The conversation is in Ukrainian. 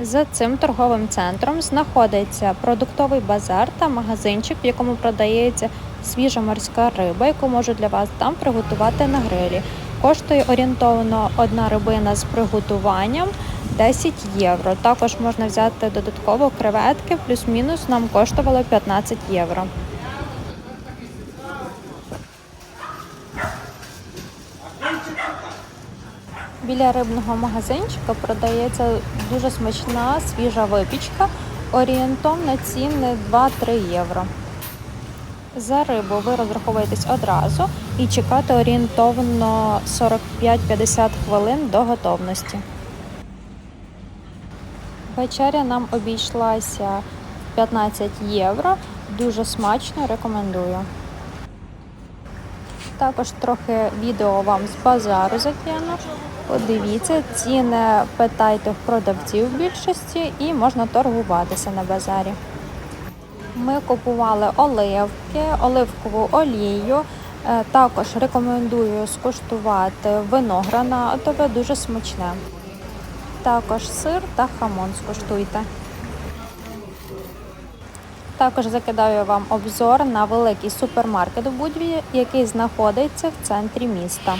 За цим торговим центром знаходиться продуктовий базар та магазинчик, в якому продається свіжа морська риба, яку можу для вас там приготувати на грилі. Коштує орієнтовно одна рибина з приготуванням 10 євро. Також можна взяти додатково креветки, плюс-мінус нам коштувало 15 євро. Біля рибного магазинчика продається дуже смачна свіжа випічка. Орієнтовно ціни 2-3 євро. За рибу ви розраховуєтесь одразу і чекати орієнтовно 45-50 хвилин до готовності. Вечеря нам обійшлася 15 євро. Дуже смачно рекомендую. Також трохи відео вам з базару закину. Подивіться, ціни питайте в продавців в більшості і можна торгуватися на базарі. Ми купували оливки, оливкову олію. Е, Також рекомендую скуштувати вино гранатове, дуже смачне. Також сир та хамон скуштуйте. Також закидаю вам обзор на великий супермаркет в Будві, який знаходиться в центрі міста.